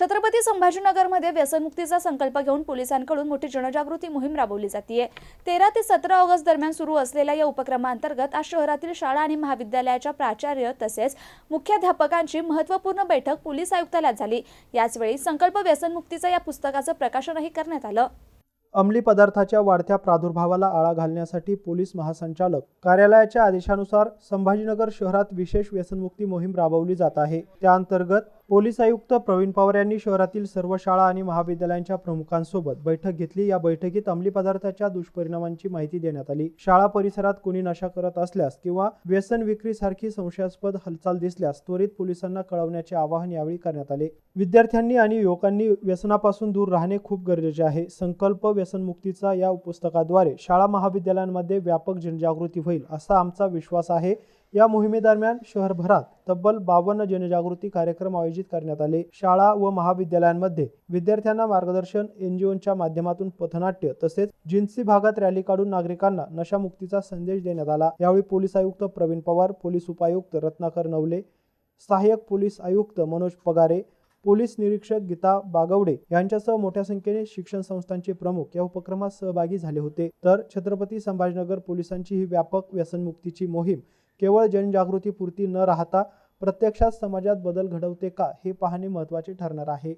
छत्रपती संभाजीनगरमध्ये व्यसनमुक्तीचा संकल्प घेऊन पोलिसांकडून मोठी जनजागृती मोहीम राबवली जाते तेरा ते सतरा ऑगस्ट दरम्यान सुरू असलेल्या या उपक्रमांतर्गत आज शहरातील शाळा आणि महाविद्यालयाच्या प्राचार्य तसेच मुख्याध्यापकांची महत्त्वपूर्ण बैठक पोलीस आयुक्तालयात झाली. याचवेळी संकल्प व्यसनमुक्तीचा या पुस्तकाचं प्रकाशनही करण्यात आलं. अंमली पदार्थाच्या वाढत्या प्रादुर्भावाला आळा घालण्यासाठी पोलीस महासंचालक कार्यालयाच्या आदेशानुसार संभाजीनगर शहरात विशेष व्यसनमुक्ती मोहीम राबवली जात आहे. त्या अंतर्गत पोलीस आयुक्त प्रवीण पवार यांनी शहरातील सर्व शाळा आणि महाविद्यालयांच्या प्रमुखांसोबत बैठक घेतली. या बैठकीत अंमली पदार्थाच्या दुष्परिणामांची माहिती देण्यात आली. शाळा परिसरात कोणी नशा करत असल्यास किंवा व्यसन विक्रीसारखी संशयास्पद हालचाल दिसल्यास त्वरित पोलिसांना कळवण्याचे आवाहन यावेळी करण्यात आले. विद्यार्थ्यांनी आणि युवकांनी व्यसनापासून दूर राहणे खूप गरजेचे आहे. संकल्प व्यसनमुक्तीचा या पुस्तकाद्वारे शाळा महाविद्यालयांमध्ये व्यापक जनजागृती होईल असा आमचा विश्वास आहे. या मोहिमेदरम्यान शहरभरात तब्बल बावन्न जनजागृती कार्यक्रम आयोजित करण्यात आले. शाळा व महाविद्यालयांमध्ये विद्यार्थ्यांना मार्गदर्शन एनजीओच्या माध्यमातून पथनाट्य तसेच जिन्सी भागात रॅली काढून नागरिकांना नशामुक्तीचा संदेश देण्यात आला. यावेळी पोलीस आयुक्त प्रवीण पवार पोलीस उपायुक्त रत्नाकर नवले सहाय्यक पोलीस आयुक्त मनोज पगारे पोलीस निरीक्षक गीता बागवडे यांच्यासह मोठ्या संख्येने शिक्षण संस्थांचे प्रमुख या उपक्रमात सहभागी झाले होते. तर छत्रपती संभाजीनगर पोलिसांची ही व्यापक व्यसनमुक्तीची मोहीम केवळ जनजागृतीपुरती न राहता प्रत्यक्षात समाजात बदल घडवते का हे पाहणे महत्त्वाचे ठरणार आहे.